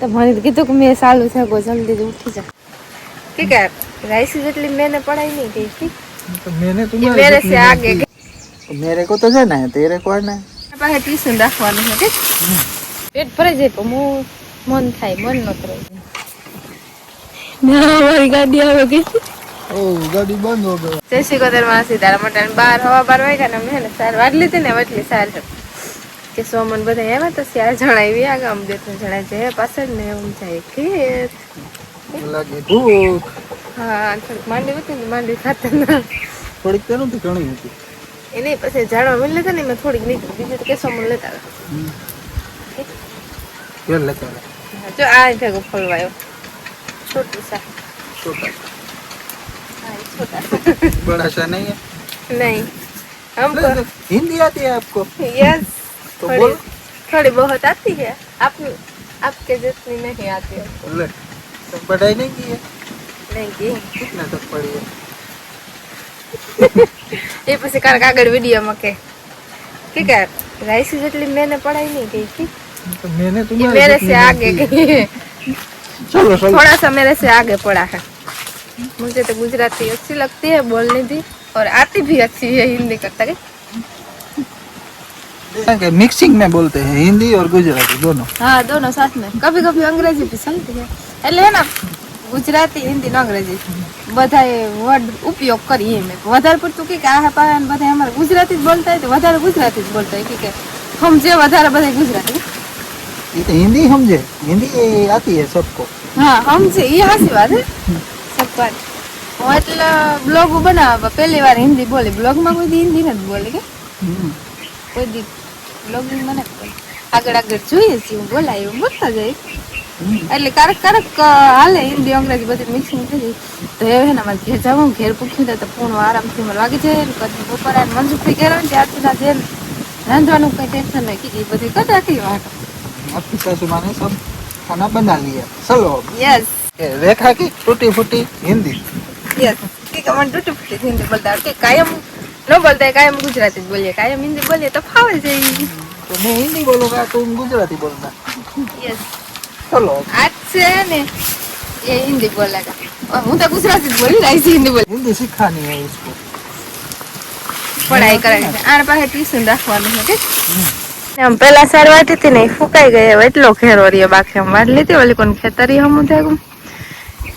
તો મને કીધું કે મેં સારું છે જલ્દી ઉઠી જાય કે કે રાઈસ જેટલી મેને પડાઈ નહીં ગઈ મેને તો મેરે સે આગે. મેરે કો તો જાના હે તેરે કો ના પાસે ટ્યુશન રાખવાનું છે કે? પેટ ભરાઈ જાય તો હું મન થાય મન નો કરે ના મારી ગાડી આવે કે? બંધ હો જય શ્રી કદર માસી તારા મટાણ બાર હવા બાર વાગ્યા ને મેં સાર વાટલી હતી ને એટલી સાર કે સોમન બધા એવા તો ચાર જણા એવી આગળ આમ બે ત્રણ જણા છે પાછળ ને એમ જાય ખેત लगी भूख હા થોડીક માંડી હતી ને માંડી ખાતા ના થોડીક તેનું તો ઘણી હતી એને પછી જાણવા મળી લેતા ને મેં થોડીક નીકળી બીજું તો કે સોમન લેતા હતા. ये लेकर आ। હા, જો આ ભેગો ફળવાયો છોટું સા छोटा હા એ છોટા સા बड़ा सा नहीं है नहीं हमको नहीं, हिंदी आती है आपको यस तो बोल। थोड़ी बहुत आती है। आप आपके जितनी नहीं आती है। तो पढ़ाई नहीं की है? नहीं की। कितना तक पढ़ी है? सा मेरे से आगे पढ़ा है। मुझे तो गुजराती अच्छी लगती है बोलने भी और आती भी अच्छी है हिंदी करता है कि मिक्सिंग में बोलते हैं हिंदी और गुजराती दोनों हाँ दोनों साथ में कभी कभी अंग्रेजी भी चलती है એટલે હે ને ગુજરાતી હિન્દી ને અંગ્રેજી બધાએ વર્ડ ઉપયોગ કરીએ એમ વધારે પડતું કે કે આ પાયા ને બધા અમારે ગુજરાતી જ બોલતા હોય તો વધારે ગુજરાતી જ બોલતા હોય કે કે સમજે વધારે બધા ગુજરાતી ये तो हिंदी समझे हिंदी आती है सबको હા સમજે એ હાસી વાત હે સત્વાત હું એટલે બ્લોગ બનાવવા પહેલી વાર હિન્દી બોલી બ્લોગમાં કોઈ દી હિન્દી નથી બોલી કે हम्म, કોઈ દી બ્લોગિંગ મને આગળ આગળ જોઈએ છીએ હું બોલાય એવું બોલતા જાય. એટલે કારક કારક હાલે હિન્દી અંગ્રેજી બધું મિક્સિંગ થઈ જાય. તો હવે ને મારે ઘેર જવું ઘેર પૂછ્યું તો પૂર્ણ આરામથી મને વાગી જાય. પછી બપોરે મનસુખભાઈ ઘેર આવે ત્યારથી ના ઘેર રાંધવાનું કંઈ ટેન્શન નહીં. કીધી બધી કરી રાખી વાત. આપકી સાસુ માને સબ. ખાના બના લીયા ચલો. યસ રેખા કી ટૂટી ફૂટી હિન્દી. યસ કે કમન ટૂટી ફૂટી હિન્દી બોલતા કે કાયમ ન બોલતા હોય, કાયમ ગુજરાતી જ બોલીએ કાયમ હિન્દી બોલીએ તો ફાવે જાય तो मैं हिंदी बोलूंगा तुम गुजराती बोलना યસ चलो આજ છે ને એ હિન્દી બોલેગા હું તો ગુજરાતી જ બોલી રહી છું હિન્દી બોલી हिंदी सिखानी है इसको પઢાઈ કરાવી છે આના પાસે ટ્યુશન રાખવાનું છે ઠીક આમ પેલા સાર વાટી હતી ને ઈ ફૂકાઈ ગઈ હવે એટલો ઘેરો રહ્યો બાકી આમ વાટ લીધી ઓલી કોણ ખેતરી હમું થયું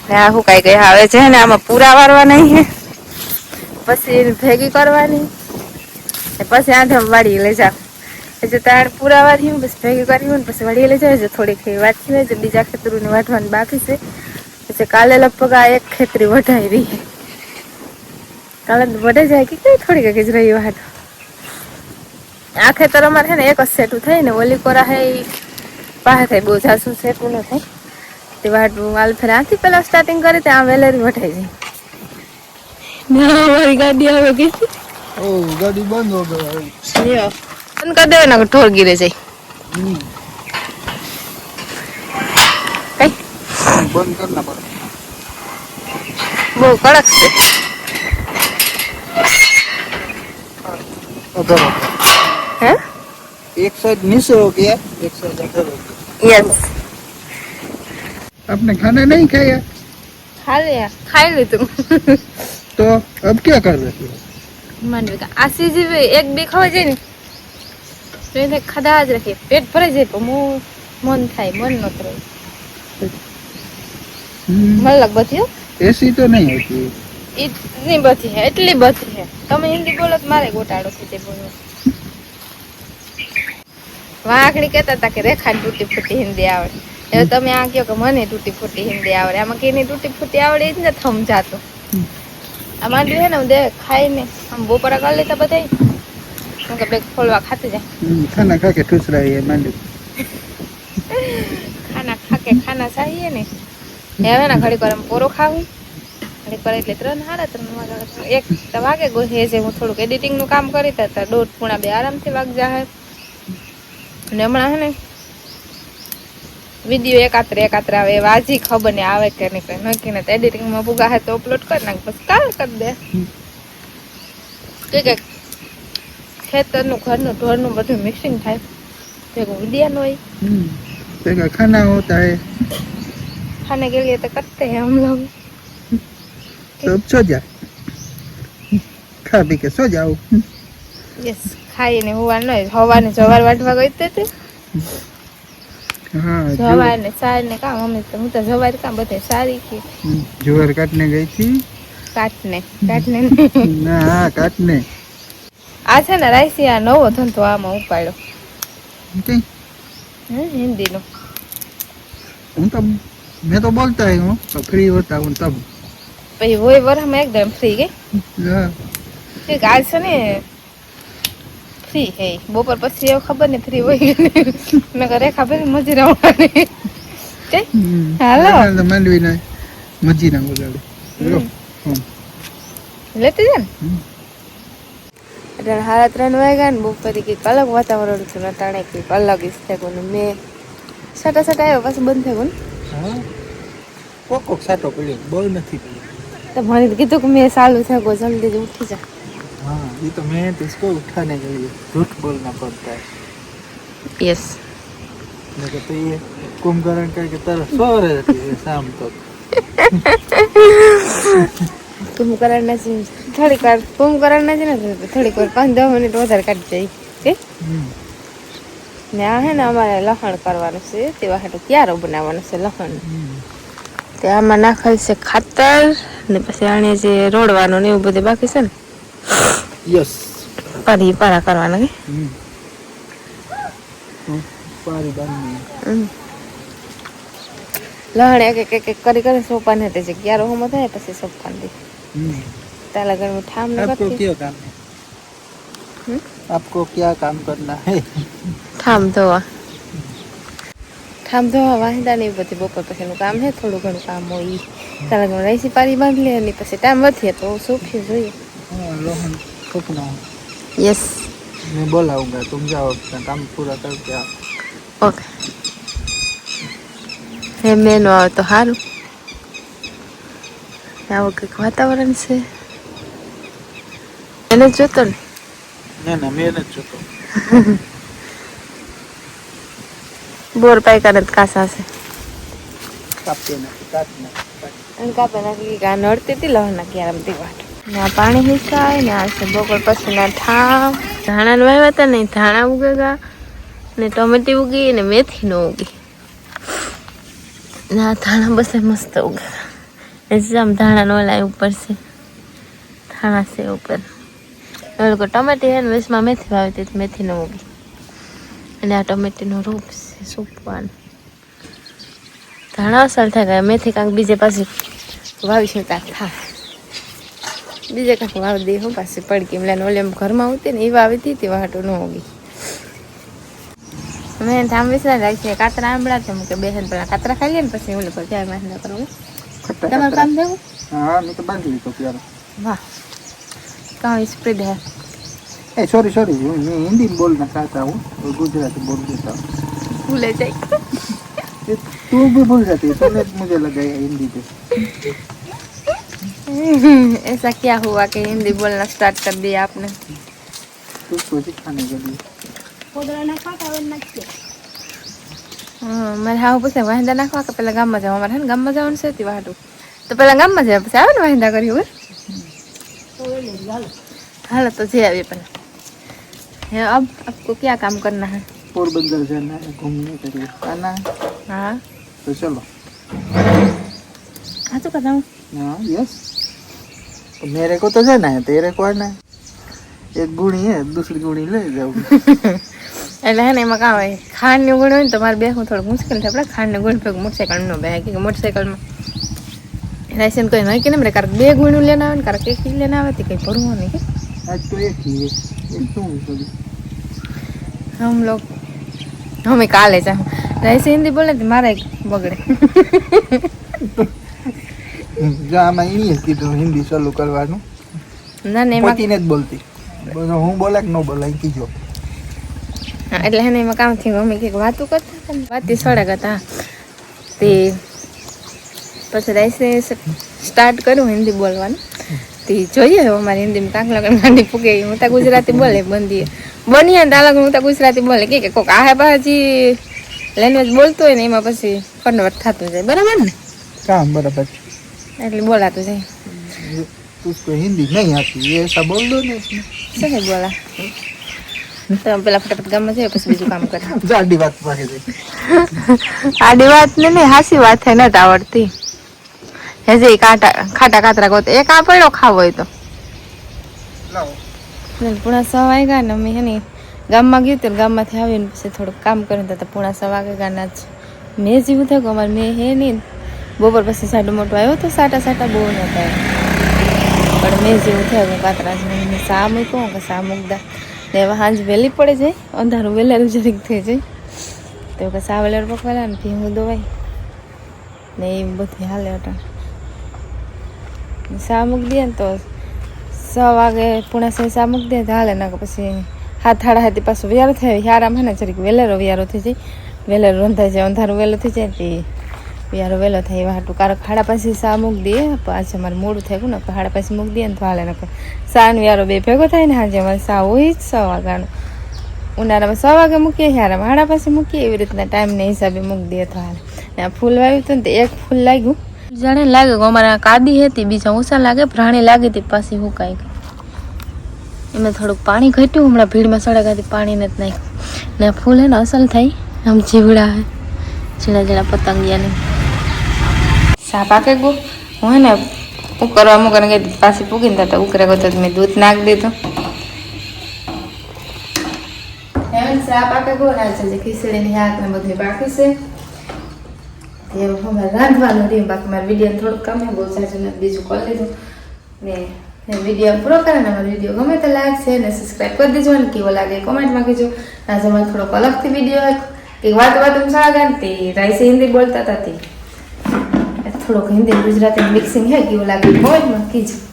ને આ ફૂકાઈ ગઈ હવે છે ને આમાં પૂરા વારવા નહીં હે પછી એની ભેગી કરવાની. પછી આંધે વાળી લઈ જાવ એટલે તાર પૂરા વાળી બસ ભેગી કરી ને પછી વાળી લઈ જાય થોડીક એ થઈ છે બીજા ખેતરું વાટવાનું બાકી છે. પછી કાલે લગભગ આ એક ખેતરી વઢાઈ રહી. કાલે વધે જાય કે કઈ થોડીક જ રહી વાત. આ ખેતર અમારે છે ને એક જ સેટું થાય ને ઓલી કોરા હે પાસે થાય, બહુ જાસુ સેટું ન થાય. તે વાટ હાલ ફેર આથી પહેલાં સ્ટાર્ટિંગ કરી, ત્યાં વેલેરી વઢાઈ જાય. ગાડી આવે કે? ગાડી બંધ હો ગઈ યો બંધ કરી દેવાના ગીરે જાય. બહુ કડક હે? એક સાઈડ નીચે હો ગયા એક સાઈડ આપને ખાના નહીં ખાયા? ખા ખાલી ખાઈ લે તું तो अब क्या कर रहे हो માંડવી કા આ સીજી એક બે ખવાઈ જાય ને તો એને ખાધા જ રાખીએ પેટ ભરાઈ જાય પણ હું મન થાય મન ન કરે हम्म, મલક બધી હો. ऐसी तो नहीं होती એટલી બધી હે એટલી બધી હે તમે હિન્દી બોલો તો મારે ગોટાળો થઈ જાય બોલો વાંકડી કહેતા હતા કે રેખા તૂટી ફૂટી હિન્દી આવડે હવે તમે આ કહો કે મને તૂટી ફૂટી હિન્દી આવડે આમાં કેની તૂટી ફૂટી આવડે એ જ ને સમજાતો આ માંડવી હે ને હું દે ખાઈ ને આમ બપોરા કરી લેતા બધા હું કે બેગ ખોલવા ખાતી જાય. ખાના ખાકે ઠુસરાઈએ માંડવી ખાના ખા ખાના ચાહીએ ને. હવે ને ઘડીક વાર પોરો ખાવું. ઘડીક વાર એટલે ત્રણ સાડા ત્રણ વાગે એક તો વાગે ગોહે છે હું થોડુંક એડિટિંગનું કામ કરી હતા દોઢ પૂણા બે આરામથી વાગ જાહે અને હમણાં હે ને વીડિયો એકાત્ર એકાત્ર આવે વાજી ખબર ને આવે કે નહીં કઈ નક્કી તો એડિટિંગમાં ભૂગા હે તો અપલોડ કરી નાખ બસ કાલ કરી દે. કે કે ખેતરનું ઘરનું ઢોરનું બધું મિક્સિંગ થાય. ભેગું વિડિયા હોય. ખાના હોતા હે ખાને કે લીએ તો કરતે હે હમ લોગ સબ સો જા ખા પી કે સો જાઓ યસ ખાઈને હોવાનું હોય. હવાને જવાર વાટવા ગઈ તે. જવાર તો આમાં ઉપાડ્યો. હિન્દીનો. હું તો મેં તો બોલતા પછી હોય એકદમ ફ્રી ગઈ. ઠીક આજ છે ને ફ્રી હે બપોર પછી એવું ખબર ને ફ્રી હોય મેં ઘરે ખબર ને મજી રમવાની. હાલો. માંડવી ના. મજી ના બોલાવે લેતી જાય ને. હારા ત્રણ વાગ્યા ને બપોરે કંઈક અલગ વાતાવરણ છે ને તાણે કંઈક અલગ ઈચ્છે થયું મેં. સાટા સાટા આવ્યો પાછું બંધ થયું ને કોક કોક સાટો પડી બહુ નથી તમારે કીધું કે મેં સાલું થયું જલ્દી જ ઉઠી જાય हाँ ये तो मैं तो इसको उठाने के लिए झूठ बोलना पड़ता है યસ नहीं तो, तो ये कुंभकर्ण करके तरह सो रहती है शाम तक કુંભકરણ નથી થોડીક વાર કુંભકરણ નથી ને થોડીક વાર પાંચ દસ મિનિટ વધારે કાઢી જાય કે हम्म, ને આ હે ને અમારે લસણ કરવાનું છે તેવા હાટું ક્યારો બનાવવાનું છે લસણ हम्म, તે આમાં નાખેલ છે ખાતર ને પછી આને જે રોડવાનું ને એવું બધું બાકી છે ને યસ પારી પારા કરવાના પારી બની લહણ એક એક એક કરી કરી સોપાને તે જગ્યા હોમો થાય પછી સોપાન દે તાલા ગણ મે ઠામ ન કરતી કયો કામ આપકો ક્યા કામ કરના હે ઠામ ધોવા ઠામ ધોવા વાંદા ને બધી બપોર પછીનું કામ હે થોડું ઘણું કામ હોય તાલા ગણ રાઈસી પારી બાંધી લે અને પછી ટાઈમ વધીએ તો સોફી જોઈએ હા લોહણ थूकना है યસ मैं बोलाऊंगा तुम जाओ अपना काम पूरा करके आओ ઓકે હે મેં નો આવે તો સારું આવું કંઈક વાતાવરણ છે એને જ જોતો ને ના ના મેં નથી જોતો બોર પાયકા ને કાસા છે કાપી નાખી કાપી નાખી અને કાપે નાખી કે આ નડતી હતી લહના ક્યારે બધી વાટ ને પાણી હિસાય ને આ છે બપોર પછીના ઠામ. ધાણા ને વાવ્યા હતા ને ધાણા ઉગેગા ને ટમેટી ઉગી ને મેથી નો ઉગી. ને આ ધાણા બસ મસ્ત ઉગેગા એ આમ ધાણા નો ઓલા ઉપર છે. ધાણા છે ઉપર. એ ટમેટી હે ને વેસમાં મેથી વાવી હતી, મેથી નો ઉગી. અને આ ટમેટીનો રૂપ છે સૂપવાનું ધાણા અસર થાય ગયા મેથી કાંક બીજે પાછી વાવી શકતા થાય. બીજે કાંક વાવ દે હું પાસે પડકી. એમલાને ઓલે ઘરમાં આવતી ને એ વાવી હતી તે વાટો ન ઉગી અમે ધામ વિસરા રાખીએ. કાતરા આંબળા છે. મૂકે બેસન પેલા કાતરા ખાઈ લે ને પછી ઓલે પર જાય મહેનત કરવું તમારું કામ થયું? હા મેં તો બાંધી લીધો પ્યારો વાહ. કાં સ્પ્રેડ હે એ સોરી સોરી હું હિન્દી બોલ ના ચાહતા હું. ગુજરાતી બોલ દેતા. ભૂલે જાય. તું ભી ભૂલ જતી. તને મુજે લગાય હિન્દી पे ऐसा क्या हुआ कि हिंदी बोलना स्टार्ट कर दिया आपने तुझको सिखाने के लिए હા મારે હા પૂછે વાહિંદા નાખવા કે પેલા ગામમાં જવા મારે હે ને ગામમાં જવાનું છે તે વાટું તો પેલા ગામમાં જાય પછી આવે ને વાહિંદા કર્યું હોય હાલો તો જઈ આવીએ પેલા હે अब आपको क्या काम करना है पोरबंदर जाना है घूमने के लिए आना है हाँ तो चलो हाँ तो करना हूँ हाँ यस तो मेरे को तो जाना है तेरे को आना है एक गुणी है दूसरी गुणी ले जाओगी એટલે હે ને એમાં કામ હોય ખાંડની ગુણ હોય ને તો મારે બેસવું થોડુંક મુશ્કેલ છે આપણે ખાંડની ગુણ ભેગું મોટરસાઇકલ નો બે કે મોટરસાઇકલમાં લાયસન્સ કોઈ નહીં કે ને મારે કારક બે ગુણું લેના આવે ને કારક એક જ લેના આવે તે કંઈ ભરવું નહીં કે आज तो एक ही है एक तुम सभी हम लोग हमें काले जा ऐसे જો એની જ કીધું હિન્દી ચાલુ કરવાનું. ના ને એમાં જ બોલતી. હું બોલે કે ન બોલે કીજો. એટલે એને એમાં કામ થયું. મમ્મી કંઈક વાતું કરતા વાતી સળગ હતા. તે પછી રાઈસે સ્ટાર્ટ કર્યું હિન્દી બોલવાનું. તે જોઈએ હવે હિન્દી હિન્દીમાં કાંક લગન માંડી ફૂગે હું ત્યાં ગુજરાતી બોલે બંધી બનીએ ત્યાં લગન હું ત્યાં ગુજરાતી બોલે. કે કોક આહે ભાજી લેંગ્વેજ બોલતો હોય ને એમાં પછી કન્વર્ટ થતું જાય. બરાબર ને? કામ બરાબર છે. એટલે બોલાતું જાય ये उसको हिंदी नहीं आती ये ऐसा बोल दो ना इसमें શું છે બોલા તો પેલા ફટાફટ ગામમાં જાય પછી બીજું કામ કરે जाडी बात पाके दे આડી વાત ને નહીં હાસી વાત છે નથી આવડતી હજી કાંટા ખાટા કાતરા ગોત એક આ પડ્યો ખાવો હોય તો लाओ ને પૂણા સ વાગ્યા ને અમે હે ને ગામમાં ગયું હતું ને ગામમાંથી આવીને પછી થોડુંક કામ કર્યું તો પૂણા સ વાગ્યા જ મેં જેવું થયું કે અમારે મેં હે નહીં બપોર પછી સાડો મોટો આવ્યો તો સાટા સાટા બહુ નહોતા. પણ મેં જેવું થયું હું કાતરા શા સા કે સા મૂકતા ને હવે સાંજ વહેલી પડે જાય, અંધારું વહેલારું જરીક થઈ જાય. તો કે સા વેલાર પકવેલા ને ભીંગું દોવાય. ને એ બધી હાલે અટાણ. સા મૂકી દે ને તો છ વાગે પૂણા સે સા મૂકી દે તો હાલે ના પછી હાથ હાડા હાથી પાછું વ્યારો થાય હારામાં ને, જરીક વહેલેરો વ્યારો થઈ જાય. વહેલેરો રંધાઈ જાય, અંધારું વહેલું થઈ જાય તે વ્યારો વહેલો થાય એવા હાટું. કારક હાડા પાછી સા મૂકી દે, પાછું અમારે મોડું થાય ને હાડા પાસે મૂકી દે ને તો હાલે. નકર સા યારો બે ભેગો થાય ને હાજે અમારે સા હોય જ સવા વાગ્યાનો. ઉનાળામાં સવા વાગે મૂકીએ હારામાં હાડા પાસે મૂકીએ, એવી રીતના ટાઈમને હિસાબે મૂકી દે તો હાલે. ને આ ફૂલ વાવ્યું હતું ને તો એક ફૂલ લાગ્યું. જાણે લાગે કે અમારે કાદી હતી, બીજા ઊંચા લાગે પ્રાણી લાગી હતી, પાછી હુકાઈ ગઈ એમાં થોડુંક પાણી ઘટ્યું, હમણાં ભીડમાં સળગાથી પાણી નથી નાખ્યું. ને ફૂલ એને અસલ થાય આમ જીવડા જીણા ઝીણા પતંગિયાની. સા પાકે ગો હું ને ઉકરવા મૂકને ગઈ પાછી પૂગીને થતા ઉકરે ગયો તો મેં દૂધ નાખી દીધું. સા પાકે ગો ને, આજે ખીચડીની શાક ને બધું બાકી છે. હવે રાંધવાનું રહ્યું, બાકી મારે વીડિયો થોડુંક કામ બહુ સાચું બીજું કરી ને વીડિયો પૂરો કરે ને, મારો વીડિયો ગમે તો લાઈક છે ને સબસ્ક્રાઈબ કરી દેજો ને કેવો લાગે કોમેન્ટમાં કહેજો. આજે મારે થોડોક અલગથી વીડિયો એક વાત વાત સાગા ને તે રાઈસે હિન્દી બોલતા હતા તે. થોડોક હિન્દી ગુજરાતી મિક્સિંગ હે કેવું લાગે કોમેન્ટમાં કીજો